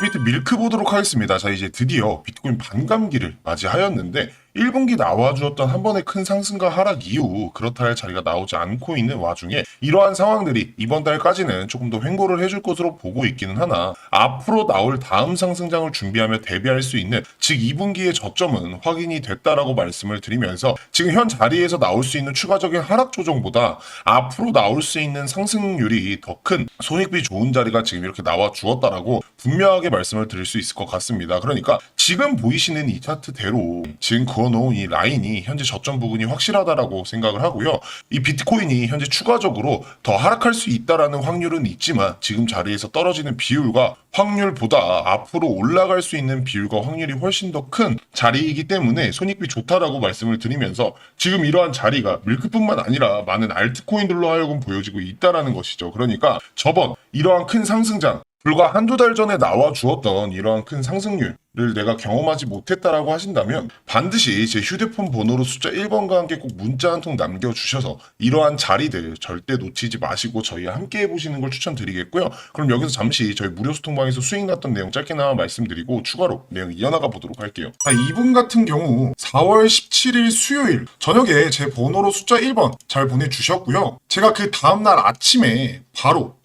업비트 밀크 보도록 하겠습니다. 자, 이제 드디어 비트코인 반감기를 맞이하였는데 1분기 나와주었던 한 번의 큰 상승과 하락 이후 그렇다 할 자리가 나오지 않고 있는 와중에 이러한 상황들이 이번 달까지는 조금 더 횡보를 해줄 것으로 보고 있기는 하나 앞으로 나올 다음 상승장을 준비하며 대비할 수 있는 즉 2분기의 저점은 확인이 됐다라고 말씀을 드리면서 지금 현 자리에서 나올 수 있는 추가적인 하락 조정보다 앞으로 나올 수 있는 상승률이 더 큰 손익비 좋은 자리가 지금 이렇게 나와 주었다라고 분명하게 말씀을 드릴 수 있을 것 같습니다. 그러니까 지금 보이시는 이 차트대로 지금 그어놓은 이 라인이 현재 저점 부분이 확실하다라고 생각을 하고요. 이 비트코인이 현재 추가적으로 더 하락할 수 있다라는 확률은 있지만 지금 자리에서 떨어지는 비율과 확률보다 앞으로 올라갈 수 있는 비율과 확률이 훨씬 더 큰 자리이기 때문에 손익비 좋다라고 말씀을 드리면서 지금 이러한 자리가 밀크뿐만 아니라 많은 알트코인들로 하여금 보여지고 있다라는 것이죠. 그러니까 저번 이러한 큰 상승장 불과 한두 달 전에 나와 주었던 이러한 큰 상승률을 내가 경험하지 못했다라고 하신다면 반드시 제 휴대폰 번호로 숫자 1번과 함께 꼭 문자 한 통 남겨주셔서 이러한 자리들 절대 놓치지 마시고 저희와 함께 해보시는 걸 추천드리겠고요. 그럼 여기서 잠시 저희 무료 소통방에서 수익 났던 내용 짧게나마 말씀드리고 추가로 내용 이어나가 보도록 할게요. 자, 이분 같은 경우 4월 17일 수요일 저녁에 제 번호로 숫자 1번 잘 보내주셨고요. 제가 그 다음날 아침에 바로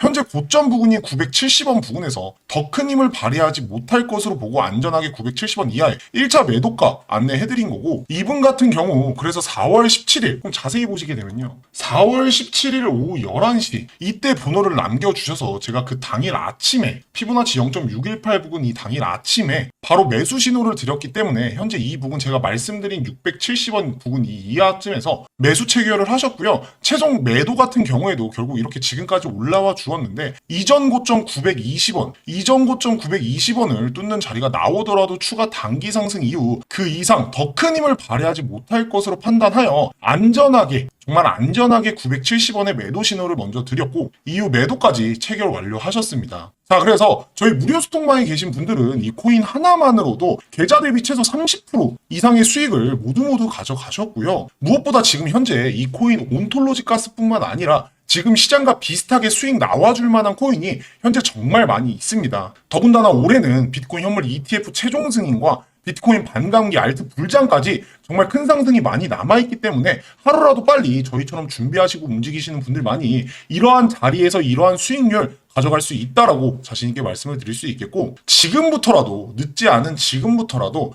현재 고점 부근이 970원 부근에서 더 큰 힘을 발휘하지 못할 것으로 보고 안전하게 970원 이하의 1차 매도가 안내해드린 거고 이분 같은 경우 그래서 4월 17일 그럼 자세히 보시게 되면요. 4월 17일 오후 11시 이때 번호를 남겨주셔서 제가 그 당일 아침에 피보나치 0.618 부근 이 당일 아침에 바로 매수 신호를 드렸기 때문에 현재 이 부분 제가 말씀드린 670원 부근 이 이하쯤에서 매수 체결을 하셨고요. 최종 매도 같은 경우에도 결국 이렇게 지금까지 올라와 주 었는데 이전 고점 920원, 이전 고점 920원을 뚫는 자리가 나오더라도 추가 단기 상승 이후 그 이상 더 큰 힘을 발휘하지 못할 것으로 판단하여 안전하게 정말 안전하게 970원의 매도 신호를 먼저 드렸고 이후 매도까지 체결 완료하셨습니다. 자 그래서 저희 무료 소통방에 계신 분들은 이 코인 하나만으로도 계좌 대비 최소 30% 이상의 수익을 모두 모두 가져가셨고요. 무엇보다 지금 현재 이 코인 온톨로지 가스뿐만 아니라 지금 시장과 비슷하게 수익 나와줄 만한 코인이 현재 정말 많이 있습니다. 더군다나 올해는 비트코인 현물 ETF 최종 승인과 비트코인 반감기 알트 불장까지 정말 큰 상승이 많이 남아있기 때문에 하루라도 빨리 저희처럼 준비하시고 움직이시는 분들 많이 이러한 자리에서 이러한 수익률 가져갈 수 있다라고 자신있게 말씀을 드릴 수 있겠고 지금부터라도 늦지 않은 지금부터라도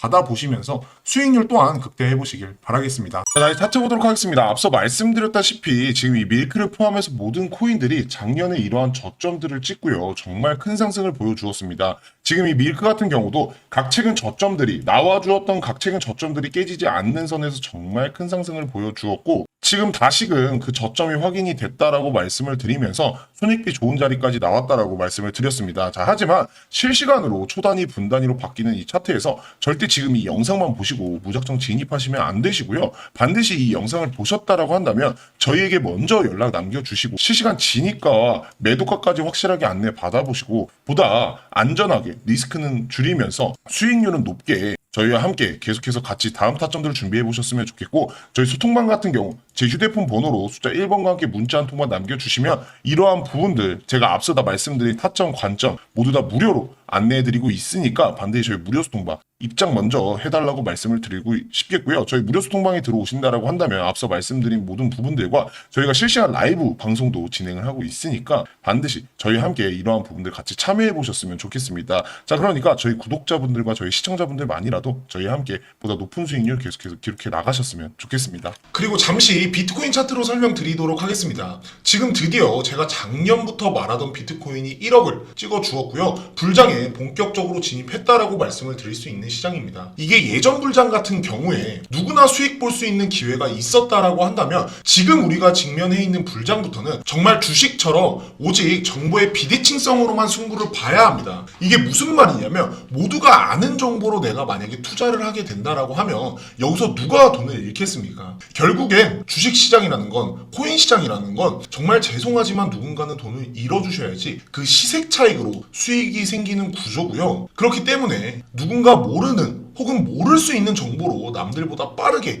받아보시면서 수익률 또한 극대화해 보시길 바라겠습니다. 자, 다시 찾아보도록 하겠습니다. 앞서 말씀드렸다시피 지금 이 밀크를 포함해서 모든 코인들이 작년에 이러한 저점들을 찍고요. 정말 큰 상승을 보여주었습니다. 지금 이 밀크 같은 경우도 각 최근 저점들이 나와주었던 각 최근 저점들이 깨지지 않는 선에서 정말 큰 상승을 보여주었고 지금 다시금 그 저점이 확인이 됐다라고 말씀을 드리면서 손익비 좋은 자리까지 나왔다라고 말씀을 드렸습니다. 자, 하지만 실시간으로 초단위, 분단위로 바뀌는 이 차트에서 절대 지금 이 영상만 보시고 무작정 진입하시면 안 되시고요. 반드시 이 영상을 보셨다라고 한다면 저희에게 먼저 연락 남겨주시고 실시간 진입가와 매도가까지 확실하게 안내 받아보시고 보다 안전하게 리스크는 줄이면서 수익률은 높게 저희와 함께 계속해서 같이 다음 타점들을 준비해 보셨으면 좋겠고 저희 소통방 같은 경우 제 휴대폰 번호로 숫자 1번과 함께 문자 한 통만 남겨주시면 이러한 부분들 제가 앞서 다 말씀드린 타점 관점 모두 다 무료로 안내해드리고 있으니까 반드시 저희 무료 소통방 입장 먼저 해달라고 말씀을 드리고 싶겠고요. 저희 무료 소통방에 들어오신다라고 한다면 앞서 말씀드린 모든 부분들과 저희가 실시간 라이브 방송도 진행을 하고 있으니까 반드시 저희와 함께 이러한 부분들 같이 참여해 보셨으면 좋겠습니다. 자, 그러니까 저희 구독자분들과 저희 시청자분들만이라도 저희와 함께 보다 높은 수익률 계속해서 기록해 나가셨으면 좋겠습니다. 그리고 잠시 비트코인 차트로 설명드리도록 하겠습니다. 지금 드디어 제가 작년부터 말하던 비트코인이 1억을 찍어 주었고요. 불장에 본격적으로 진입했다라고 말씀을 드릴 수 있는 시장입니다. 이게 예전 불장 같은 경우에 누구나 수익 볼 수 있는 기회가 있었다라고 한다면 지금 우리가 직면해 있는 불장부터는 정말 주식처럼 오직 정보의 비대칭성으로만 승부를 봐야 합니다. 이게 무슨 말이냐면 모두가 아는 정보로 내가 만약에 투자를 하게 된다라고 하면 여기서 누가 돈을 잃겠습니까? 결국엔 주식 시장이라는 건 코인 시장이라는 건 정말 죄송하지만 누군가는 돈을 잃어주셔야지 그 시색 차익으로 수익이 생기는 구조고요. 그렇기 때문에 누군가 모르는 혹은 모를 수 있는 정보로 남들보다 빠르게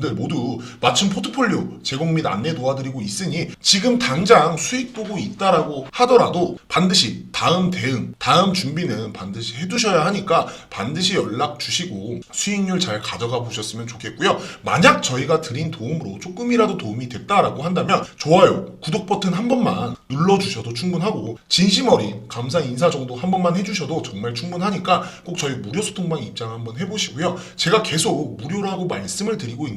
모두 맞춤 포트폴리오 제공 및 안내 도와드리고 있으니 지금 당장 수익 보고 있다라고 하더라도 반드시 다음 대응, 다음 준비는 반드시 해두셔야 하니까 반드시 연락 주시고 수익률 잘 가져가 보셨으면 좋겠고요. 만약 저희가 드린 도움으로 조금이라도 도움이 됐다라고 한다면 좋아요, 구독 버튼 한 번만 눌러주셔도 충분하고 진심 어린 감사 인사 정도 한 번만 해주셔도 정말 충분하니까 꼭 저희 무료 소통방 입장 한번 해보시고요. 제가 계속 무료라고 말씀을 드리고 있